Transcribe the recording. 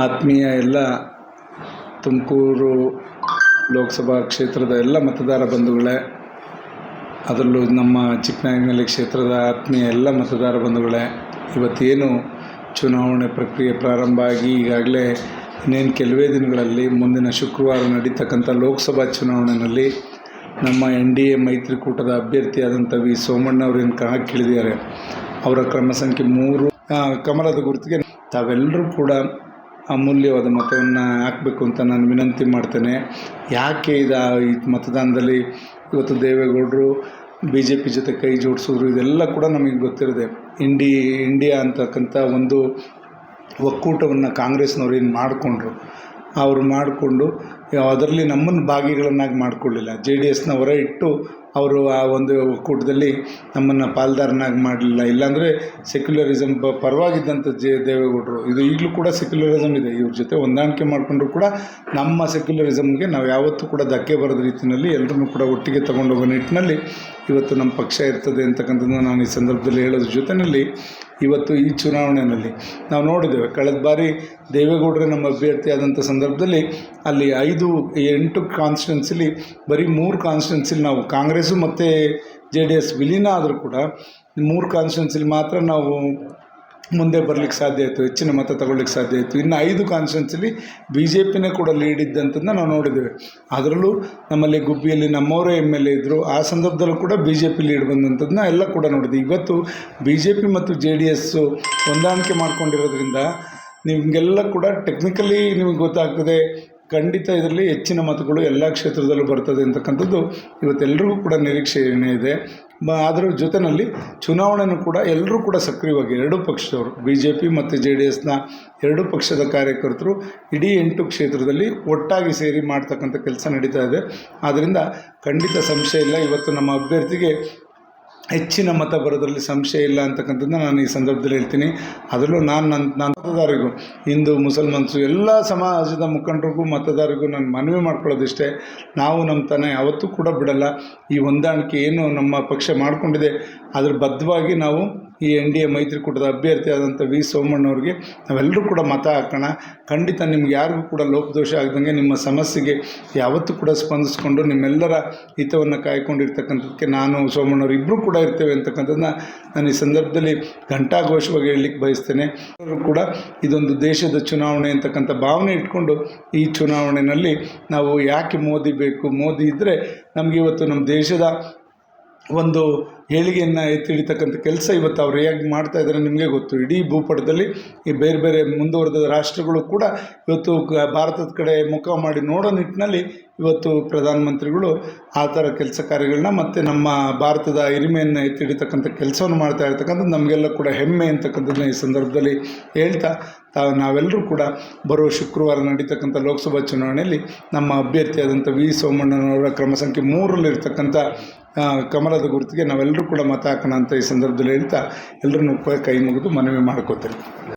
ಆತ್ಮೀಯ ಎಲ್ಲ ತುಮಕೂರು ಲೋಕಸಭಾ ಕ್ಷೇತ್ರದ ಎಲ್ಲ ಮತದಾರ ಬಂಧುಗಳೇ, ಅದರಲ್ಲೂ ನಮ್ಮ ಚಿಕ್ಕನಾಗಿನಲ್ಲಿ ಕ್ಷೇತ್ರದ ಆತ್ಮೀಯ ಎಲ್ಲ ಮತದಾರ ಬಂಧುಗಳೇ, ಇವತ್ತೇನು ಚುನಾವಣೆ ಪ್ರಕ್ರಿಯೆ ಪ್ರಾರಂಭ ಆಗಿ ಈಗಾಗಲೇ ಇನ್ನೇನು ಕೆಲವೇ ದಿನಗಳಲ್ಲಿ ಮುಂದಿನ ಶುಕ್ರವಾರ ನಡೀತಕ್ಕಂಥ ಲೋಕಸಭಾ ಚುನಾವಣೆಯಲ್ಲಿ ನಮ್ಮ ಎನ್ ಡಿ ಎ ಮೈತ್ರಿಕೂಟದ ಅಭ್ಯರ್ಥಿಯಾದಂಥ ವಿ. ಸೋಮಣ್ಣವ್ರೇನು ಕಣಕ್ಕಿಳಿದಿದ್ದಾರೆ ಅವರ ಕ್ರಮ ಸಂಖ್ಯೆ ಮೂರು. ಕಮಲದ ಗುರುತಿಗೆ ತಾವೆಲ್ಲರೂ ಕೂಡ ಅಮೂಲ್ಯವಾದ ಮತವನ್ನು ಹಾಕಬೇಕು ಅಂತ ನಾನು ವಿನಂತಿ ಮಾಡ್ತೇನೆ. ಯಾಕೆ ಇದು ಈ ಮತದಾನದಲ್ಲಿ ಇವತ್ತು ದೇವೇಗೌಡರು ಬಿ ಜೆ ಪಿ ಜೊತೆ ಕೈ ಜೋಡಿಸಿದ್ರು, ಇದೆಲ್ಲ ಕೂಡ ನಮಗೆ ಗೊತ್ತಿರದೆ. ಇಂಡಿ, ಇಂಡಿಯಾ ಅಂತಕ್ಕಂಥ ಒಂದು ಒಕ್ಕೂಟವನ್ನು ಕಾಂಗ್ರೆಸ್ನವ್ರು ಏನು ಮಾಡಿಕೊಂಡ್ರು? ಅವರು ಮಾಡಿಕೊಂಡು ಅದರಲ್ಲಿ ನಮ್ಮನ್ನು ಭಾಗಿಗಳನ್ನಾಗಿ ಮಾಡಿಕೊಳ್ಳಿಲ್ಲ. ಜೆ ಡಿ ಎಸ್ನ ಹೊರ ಇಟ್ಟು ಅವರು ಆ ಒಂದು ಒಕ್ಕೂಟದಲ್ಲಿ ನಮ್ಮನ್ನು ಪಾಲ್ದಾರನಾಗಿ ಮಾಡಲಿಲ್ಲ. ಇಲ್ಲಾಂದರೆ ಸೆಕ್ಯುಲರಿಸಮ್ ಪರವಾಗಿದ್ದಂಥ ಜೆ ದೇವೇಗೌಡರು. ಇದು ಈಗಲೂ ಕೂಡ ಸೆಕ್ಯುಲರಿಸಮ್ ಇದೆ. ಇವ್ರ ಜೊತೆ ಹೊಂದಾಣಿಕೆ ಮಾಡಿಕೊಂಡ್ರು ಕೂಡ ನಮ್ಮ ಸೆಕ್ಯುಲರಿಸಮ್ಗೆ ನಾವು ಯಾವತ್ತೂ ಕೂಡ ಧಕ್ಕೆ ಬರದ ರೀತಿಯಲ್ಲಿ ಎಲ್ಲರನ್ನೂ ಕೂಡ ಒಟ್ಟಿಗೆ ತಗೊಂಡೋಗೋ ನಿಟ್ಟಿನಲ್ಲಿ ಇವತ್ತು ನಮ್ಮ ಪಕ್ಷ ಇರ್ತದೆ ಅಂತಕ್ಕಂಥದ್ದು ನಾನು ಈ ಸಂದರ್ಭದಲ್ಲಿ ಹೇಳೋದ್ರ ಜೊತೆಯಲ್ಲಿ ಇವತ್ತು ಈ ಚುನಾವಣೆಯಲ್ಲಿ ನಾವು ನೋಡಿದ್ದೇವೆ. ಕಳೆದ ಬಾರಿ ದೇವೇಗೌಡರೇ ನಮ್ಮ ಅಭ್ಯರ್ಥಿ ಆದಂಥ ಸಂದರ್ಭದಲ್ಲಿ ಅಲ್ಲಿ ಐದು, ಎಂಟು ಕಾನ್ಸ್ಟಿಟ್ಯೂನ್ಸಿಲಿ ಬರೀ ಮೂರು ಕಾನ್ಸ್ಟಿಟ್ಯೂನ್ಸಿಲಿ ನಾವು ಕಾಂಗ್ರೆಸ್ಸು ಮತ್ತು ಜೆ ಡಿ ಎಸ್ ವಿಲೀನ ಆದರೂ ಕೂಡ ಮೂರು ಕಾನ್ಸ್ಟಿಟ್ಯೂನ್ಸಿಲಿ ಮಾತ್ರ ನಾವು ಮುಂದೆ ಬರಲಿಕ್ಕೆ ಸಾಧ್ಯ ಆಯಿತು, ಹೆಚ್ಚಿನ ಮತ ತಗೊಳ್ಳಿಕ್ಕೆ ಸಾಧ್ಯ ಆಯಿತು. ಇನ್ನು ಐದು ಕಾನ್ಫರೆನ್ಸಲ್ಲಿ ಬಿ ಜೆ ಪಿನೇ ಕೂಡ ಲೀಡ್ ಇದ್ದಂಥದ್ದನ್ನ ನಾವು ನೋಡಿದ್ದೇವೆ. ಅದರಲ್ಲೂ ನಮ್ಮಲ್ಲಿ ಗುಬ್ಬಿಯಲ್ಲಿ ನಮ್ಮವರೇ ಎಂ ಎಲ್ ಎ ಇದ್ದರು ಆ ಸಂದರ್ಭದಲ್ಲೂ ಕೂಡ ಬಿ ಜೆ ಪಿ ಲೀಡ್ ಬಂದಂಥದ್ದನ್ನ ಎಲ್ಲ ಕೂಡ ನೋಡಿದ್ವಿ. ಇವತ್ತು ಬಿ ಜೆ ಪಿ ಮತ್ತು ಜೆ ಡಿ ಎಸ್ಸು ಹೊಂದಾಣಿಕೆ ಮಾಡಿಕೊಂಡಿರೋದ್ರಿಂದ ನಿಮಗೆಲ್ಲ ಕೂಡ ಟೆಕ್ನಿಕಲಿ ನಿಮಗೆ ಗೊತ್ತಾಗ್ತದೆ ಖಂಡಿತ ಇದರಲ್ಲಿ ಹೆಚ್ಚಿನ ಮತಗಳು ಎಲ್ಲ ಕ್ಷೇತ್ರದಲ್ಲೂ ಬರ್ತದೆ ಅಂತಕ್ಕಂಥದ್ದು ಇವತ್ತೆಲ್ಲರಿಗೂ ಕೂಡ ನಿರೀಕ್ಷೆ ಏನೇ ಇದೆ. ಅದರ ಜೊತೆಯಲ್ಲಿ ಚುನಾವಣೆಯೂ ಕೂಡ ಎಲ್ಲರೂ ಕೂಡ ಸಕ್ರಿಯವಾಗಿ ಎರಡೂ ಪಕ್ಷದವರು ಬಿ ಜೆ ಪಿ ಮತ್ತು ಜೆ ಡಿ ಎಸ್ನ ಎರಡೂ ಪಕ್ಷದ ಕಾರ್ಯಕರ್ತರು ಇಡೀ ಎಂಟು ಕ್ಷೇತ್ರದಲ್ಲಿ ಒಟ್ಟಾಗಿ ಸೇರಿ ಮಾಡ್ತಕ್ಕಂಥ ಕೆಲಸ ನಡೀತಾ ಇದೆ. ಆದ್ದರಿಂದ ಖಂಡಿತ ಸಂಶಯ ಇಲ್ಲ. ಇವತ್ತು ನಮ್ಮ ಅಭ್ಯರ್ಥಿಗೆ ಹೆಚ್ಚಿನ ಮತ ಬರೋದ್ರಲ್ಲಿ ಸಂಶಯ ಇಲ್ಲ ಅಂತಕ್ಕಂಥದ್ದನ್ನ ನಾನು ಈ ಸಂದರ್ಭದಲ್ಲಿ ಹೇಳ್ತೀನಿ. ಅದರಲ್ಲೂ ನಾನು ನನ್ನ ಮತದಾರರಿಗೂ, ಹಿಂದೂ ಮುಸಲ್ಮಾನ್ಸು ಎಲ್ಲ ಸಮಾಜದ ಮುಖಂಡರಿಗೂ ಮತದಾರರಿಗೂ ನಾನು ಮನವಿ ಮಾಡ್ಕೊಳ್ಳೋದಿಷ್ಟೇ. ನಾವು ನಮ್ಮ ತನ ಯಾವತ್ತೂ ಕೂಡ ಬಿಡಲ್ಲ. ಈ ಹೊಂದಾಣಿಕೆ ಏನು ನಮ್ಮ ಪಕ್ಷ ಮಾಡಿಕೊಂಡಿದೆ, ಅದ್ರ ಬದ್ಧವಾಗಿ ನಾವು ಈ ಎನ್ ಡಿ ಎ ಮೈತ್ರಿಕೂಟದ ಅಭ್ಯರ್ಥಿ ಆದಂಥ ವಿ ಸೋಮಣ್ಣವ್ರಿಗೆ ನಾವೆಲ್ಲರೂ ಕೂಡ ಮತ ಹಾಕೋಣ. ಖಂಡಿತ ನಿಮ್ಗೆ ಯಾರಿಗೂ ಕೂಡ ಲೋಪದೋಷ ಆಗದಂಗೆ ನಿಮ್ಮ ಸಮಸ್ಯೆಗೆ ಯಾವತ್ತೂ ಕೂಡ ಸ್ಪಂದಿಸ್ಕೊಂಡು ನಿಮ್ಮೆಲ್ಲರ ಹಿತವನ್ನು ಕಾಯ್ಕೊಂಡಿರ್ತಕ್ಕಂಥದ್ದಕ್ಕೆ ನಾನು ಸೋಮಣ್ಣವ್ರು ಇಬ್ಬರು ಕೂಡ ಇರ್ತೇವೆ ಅಂತಕ್ಕಂಥದ್ದನ್ನ ನಾನು ಈ ಸಂದರ್ಭದಲ್ಲಿ ಘಂಟಾಘೋಷವಾಗಿ ಹೇಳಲಿಕ್ಕೆ ಬಯಸ್ತೇನೆ. ಕೂಡ ಇದೊಂದು ದೇಶದ ಚುನಾವಣೆ ಅಂತಕ್ಕಂಥ ಭಾವನೆ ಇಟ್ಕೊಂಡು ಈ ಚುನಾವಣೆಯಲ್ಲಿ ನಾವು ಯಾಕೆ ಮೋದಿ ಬೇಕು? ಮೋದಿ ಇದ್ದರೆ ನಮಗೆ ಇವತ್ತು ನಮ್ಮ ದೇಶದ ಒಂದು ಏಳಿಗೆಯನ್ನು ಎತ್ತಿ ಹಿಡಿತಕ್ಕಂಥ ಕೆಲಸ ಇವತ್ತು ಅವ್ರು ಹೇಗೆ ಮಾಡ್ತಾ ಇದ್ದಾರೆ ನಿಮಗೆ ಗೊತ್ತು. ಇಡೀ ಭೂಪಟದಲ್ಲಿ ಈ ಬೇರೆ ಬೇರೆ ಮುಂದುವರೆದ ರಾಷ್ಟ್ರಗಳು ಕೂಡ ಇವತ್ತು ಭಾರತದ ಕಡೆ ಮುಖ ಮಾಡಿ ನೋಡೋ ನಿಟ್ಟಿನಲ್ಲಿ ಇವತ್ತು ಪ್ರಧಾನಮಂತ್ರಿಗಳು ಆ ಥರ ಕೆಲಸ ಕಾರ್ಯಗಳನ್ನ ಮತ್ತು ನಮ್ಮ ಭಾರತದ ಹಿರಿಮೆಯನ್ನು ಎತ್ತಿ ಹಿಡಿತಕ್ಕಂಥ ಕೆಲಸವನ್ನು ಮಾಡ್ತಾ ಇರ್ತಕ್ಕಂಥದ್ದು ನಮಗೆಲ್ಲ ಕೂಡ ಹೆಮ್ಮೆ ಅಂತಕ್ಕಂಥದ್ದನ್ನ ಈ ಸಂದರ್ಭದಲ್ಲಿ ಹೇಳ್ತಾ ತಾವು ನಾವೆಲ್ಲರೂ ಕೂಡ ಬರೋ ಶುಕ್ರವಾರ ನಡೀತಕ್ಕಂಥ ಲೋಕಸಭಾ ಚುನಾವಣೆಯಲ್ಲಿ ನಮ್ಮ ಅಭ್ಯರ್ಥಿಯಾದಂಥ ವಿ ಸೋಮಣ್ಣನವರ ಕ್ರಮ ಸಂಖ್ಯೆ ಮೂರರಲ್ಲಿರ್ತಕ್ಕಂಥ ಕಮಲದ ಗುರುತಿಗೆ ನಾವೆಲ್ಲರೂ ಕೂಡ ಮತ ಹಾಕೋಣ ಅಂತ ಈ ಸಂದರ್ಭದಲ್ಲಿ ಹೇಳ್ತಾ ಎಲ್ಲರನ್ನೂ ಕೈ ಮುಗಿದು ಮನವಿ ಮಾಡ್ಕೋತೇನೆ.